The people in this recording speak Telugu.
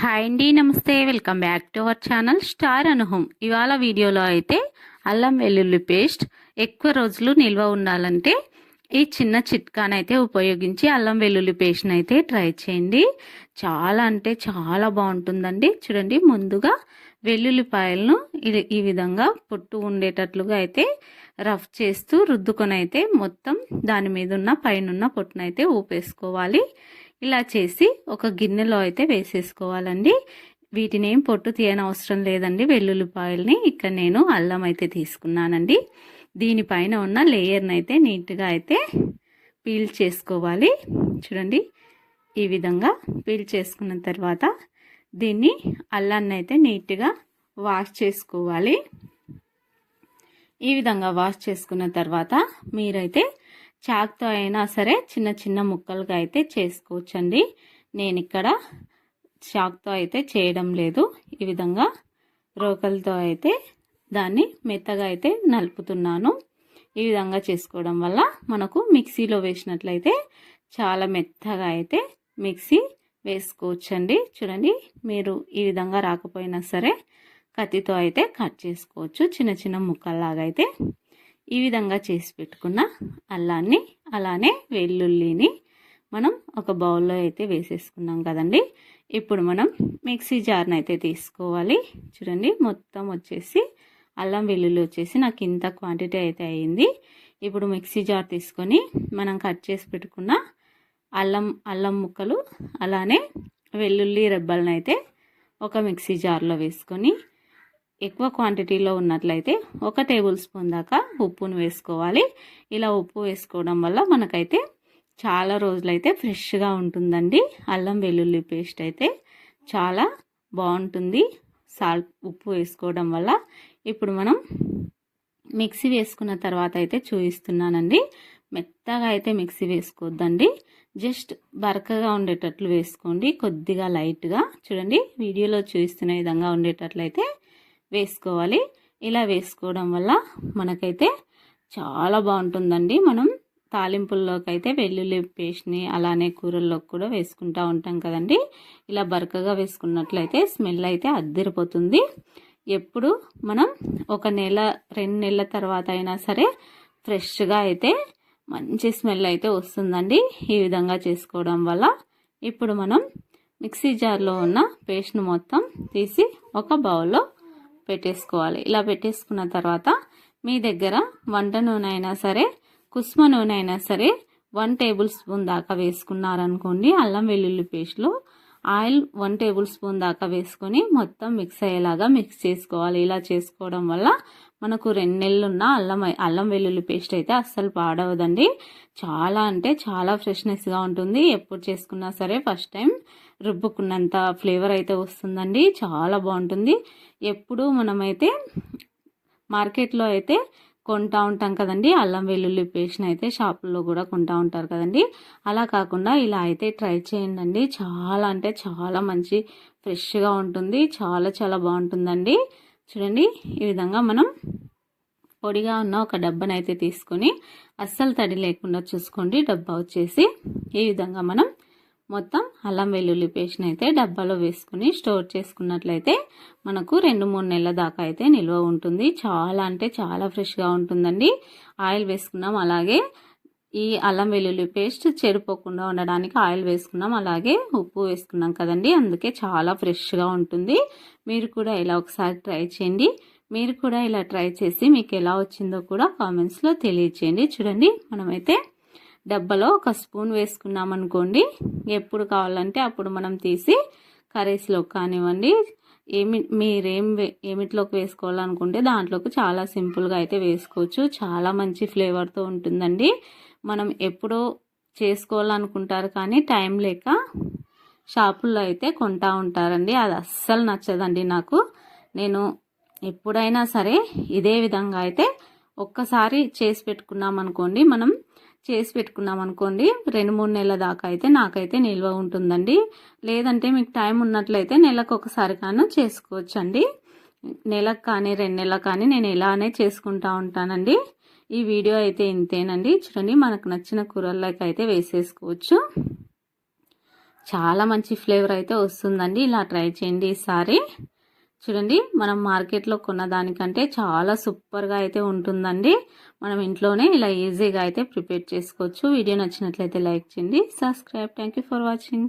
హాయ్ అండి నమస్తే. Welcome back to our channel star Anuham ఇవాళ వీడియోలో అయితే అల్లం వెల్లుల్లి పేస్ట్ ఎక్కువ రోజులు నిల్వ ఉండాలంటే ఈ చిన్న చిట్కానైతే ఉపయోగించి అల్లం వెల్లుల్లి పేస్ట్ని అయితే ట్రై చేయండి. చాలా అంటే చాలా బాగుంటుందండి. చూడండి ముందుగా వెల్లుల్లిపాయలను ఈ విధంగా పొట్టు ఉండేటట్లుగా అయితే రఫ్ చేస్తూ రుద్దుకొని అయితే మొత్తం దాని మీద ఉన్న పైన పొట్టునైతే ఊపేసుకోవాలి. ఇలా చేసి ఒక గిన్నెలో అయితే వేసేసుకోవాలండి. వీటిని ఏం పొట్టు తీయని అవసరం లేదండి. వెల్లుల్లిపాయల్ని ఇక్కడ నేను అల్లం అయితే తీసుకున్నానండి. దీనిపైన ఉన్న లేయర్ని అయితే నీట్గా అయితే పీల్ చేసుకోవాలి. చూడండి ఈ విధంగా పీల్ చేసుకున్న తర్వాత దీన్ని అల్లాన్ని అయితే నీట్గా వాష్ చేసుకోవాలి. ఈ విధంగా వాష్ చేసుకున్న తర్వాత మీరైతే చాక్తో అయినా సరే చిన్న చిన్న ముక్కలుగా అయితే చేసుకోవచ్చండి. నేను ఇక్కడ చాక్తో అయితే చేయడం లేదు. ఈ విధంగా రోకలతో అయితే దాన్ని మెత్తగా అయితే నలుపుతున్నాను. ఈ విధంగా చేసుకోవడం వల్ల మనకు మిక్సీలో వేసినట్లయితే చాలా మెత్తగా అయితే మిక్సీ వేసుకోవచ్చండి. చూడండి మీరు ఈ విధంగా రాకపోయినా సరే కత్తితో అయితే కట్ చేసుకోవచ్చు. చిన్న చిన్న ముక్కల్లాగా అయితే ఈ విధంగా చేసి పెట్టుకున్న అల్లాన్ని అలానే వెల్లుల్లిని మనం ఒక బౌల్లో అయితే వేసేసుకున్నాం కదండి. ఇప్పుడు మనం మిక్సీ జార్ని అయితే తీసుకోవాలి. చూడండి మొత్తం వచ్చేసి అల్లం వెల్లుల్లి వచ్చేసి నాకు ఇంత క్వాంటిటీ అయితే అయ్యింది ఇప్పుడు మిక్సీ జార్ తీసుకొని మనం కట్ చేసి పెట్టుకున్న అల్లం అల్లం ముక్కలు అలానే వెల్లుల్లి రెబ్బలను అయితే ఒక మిక్సీ జార్లో వేసుకొని ఎక్కువ క్వాంటిటీలో ఉన్నట్లయితే ఒక టేబుల్ స్పూన్ దాకా ఉప్పును వేసుకోవాలి. ఇలా ఉప్పు వేసుకోవడం వల్ల మనకైతే చాలా రోజులైతే ఫ్రెష్గా ఉంటుందండి. అల్లం వెల్లుల్లి పేస్ట్ అయితే చాలా బాగుంటుంది. సాల్ట్ ఉప్పు వేసుకోవడం వల్ల ఇప్పుడు మనం మిక్సీ వేసుకున్న తర్వాత అయితే చూపిస్తున్నానండి. మెత్తగా అయితే మిక్సీ వేసుకోవద్దండి. జస్ట్ బరకగా ఉండేటట్లు వేసుకోండి. కొద్దిగా లైట్గా. చూడండి వీడియోలో చూపిస్తున్న విధంగా ఉండేటట్లయితే వేసుకోవాలి. ఇలా వేసుకోవడం వల్ల మనకైతే చాలా బాగుంటుందండి. మనం తాలింపుల్లోకి అయితే వెల్లుల్లి పేస్ట్ని అలానే కూరల్లోకి కూడా వేసుకుంటూ ఉంటాం కదండి. ఇలా బరకగా వేసుకున్నట్లయితే స్మెల్ అయితే అద్దరిపోతుంది. ఎప్పుడు మనం ఒక నెల రెండు నెలల తర్వాత అయినా సరే ఫ్రెష్గా అయితే మంచి స్మెల్ అయితే వస్తుందండి. ఈ విధంగా చేసుకోవడం వల్ల ఇప్పుడు మనం మిక్సీ జార్లో ఉన్న పేస్ట్ను మొత్తం తీసి ఒక బౌల్లో పెట్టేసుకోవాలి. ఇలా పెట్టేసుకున్న తర్వాత మీ దగ్గర వంట నూనె అయినా సరే కుస్మ నూనె అయినా సరే వన్ టేబుల్ స్పూన్ దాకా వేసుకున్నారనుకోండి అల్లం వెల్లుల్లి పేస్ట్లో ఆయిల్ వన్ టేబుల్ స్పూన్ దాకా వేసుకొని మొత్తం మిక్స్ అయ్యేలాగా మిక్స్ చేసుకోవాలి. ఇలా చేసుకోవడం వల్ల మనకు రెండు నెలలున్న అల్లం అల్లం వెల్లుల్లి పేస్ట్ అయితే అస్సలు పాడవదండి. చాలా అంటే చాలా ఫ్రెష్నెస్గా ఉంటుంది. ఎప్పుడు చేసుకున్నా సరే ఫస్ట్ టైం రుబ్బుకున్నంత ఫ్లేవర్ అయితే వస్తుందండి. చాలా బాగుంటుంది. ఎప్పుడు మనమైతే మార్కెట్లో అయితే కొంటా ఉంటాం కదండి. అల్లం వెల్లుల్లి పేస్ట్ని అయితే షాపుల్లో కూడా కొంటా ఉంటారు కదండి. అలా కాకుండా ఇలా అయితే ట్రై చేయండి చాలా అంటే చాలా మంచి ఫ్రెష్గా ఉంటుంది. చాలా చాలా బాగుంటుందండి. చూడండి ఈ విధంగా మనం పొడిగా ఉన్న ఒక డబ్బానైతే తీసుకొని అస్సలు తడి లేకుండా చూసుకోండి. డబ్బా వచ్చేసి ఈ విధంగా మనం మొత్తం అల్లం వెల్లుల్లి పేస్ట్ని అయితే డబ్బాలో వేసుకుని స్టోర్ చేసుకున్నట్లయితే మనకు రెండు మూడు నెలల దాకా అయితే నిల్వ ఉంటుంది. చాలా అంటే చాలా ఫ్రెష్గా ఉంటుందండి. ఆయిల్ వేసుకున్నాం అలాగే ఈ అల్లం వెల్లుల్లి పేస్ట్ చెడిపోకుండా ఉండడానికి ఆయిల్ వేసుకున్నాం అలాగే ఉప్పు వేసుకున్నాం కదండి. అందుకే చాలా ఫ్రెష్గా ఉంటుంది. మీరు కూడా ఇలా ఒకసారి ట్రై చేయండి. మీరు కూడా ఇలా ట్రై చేసి మీకు ఎలా వచ్చిందో కూడా కామెంట్స్లో తెలియచేయండి. చూడండి మనమైతే డబ్బాలో ఒక స్పూన్ వేసుకున్నాం అనుకోండి ఎప్పుడు కావాలంటే అప్పుడు మనం తీసి కర్రీస్లో కానివ్వండి ఏమి మీరేం ఏమిట్లోకి వేసుకోవాలనుకుంటే దాంట్లోకి చాలా సింపుల్గా అయితే వేసుకోవచ్చు. చాలా మంచి ఫ్లేవర్తో ఉంటుందండి. మనం ఎప్పుడో చేసుకోవాలనుకుంటారు కానీ టైం లేక షాపుల్లో అయితే కొంటా ఉంటారండి. అది అస్సలు నచ్చదండి నాకు. నేను ఎప్పుడైనా సరే ఇదే విధంగా అయితే ఒక్కసారి చేసి పెట్టుకున్నాం అనుకోండి మనం చేసి పెట్టుకున్నాం అనుకోండి రెండు మూడు నెలల దాకా అయితే నాకైతే నిల్వ ఉంటుందండి. లేదంటే మీకు టైం ఉన్నట్లయితే నెలకు ఒకసారి కానీ చేసుకోవచ్చండి. నెలకు కానీ రెండు నెలలకు కానీ నేను ఇలానే చేసుకుంటా ఉంటానండి. ఈ వీడియో అయితే ఇంతేనండి. చూడండి మనకు నచ్చిన కూరల్లోకి అయితే వేసేసుకోవచ్చు. చాలా మంచి ఫ్లేవర్ అయితే వస్తుందండి. ఇలా ట్రై చేయండి ఈసారి. చూడండి మనం మార్కెట్లో కొన్న దానికంటే చాలా సూపర్గా అయితే ఉంటుందండి. మనం ఇంట్లోనే ఇలా ఈజీగా అయితే ప్రిపేర్ చేసుకోవచ్చు. వీడియో నచ్చినట్లయితే లైక్ చేయండి. సబ్స్క్రైబ్. Thank for watching.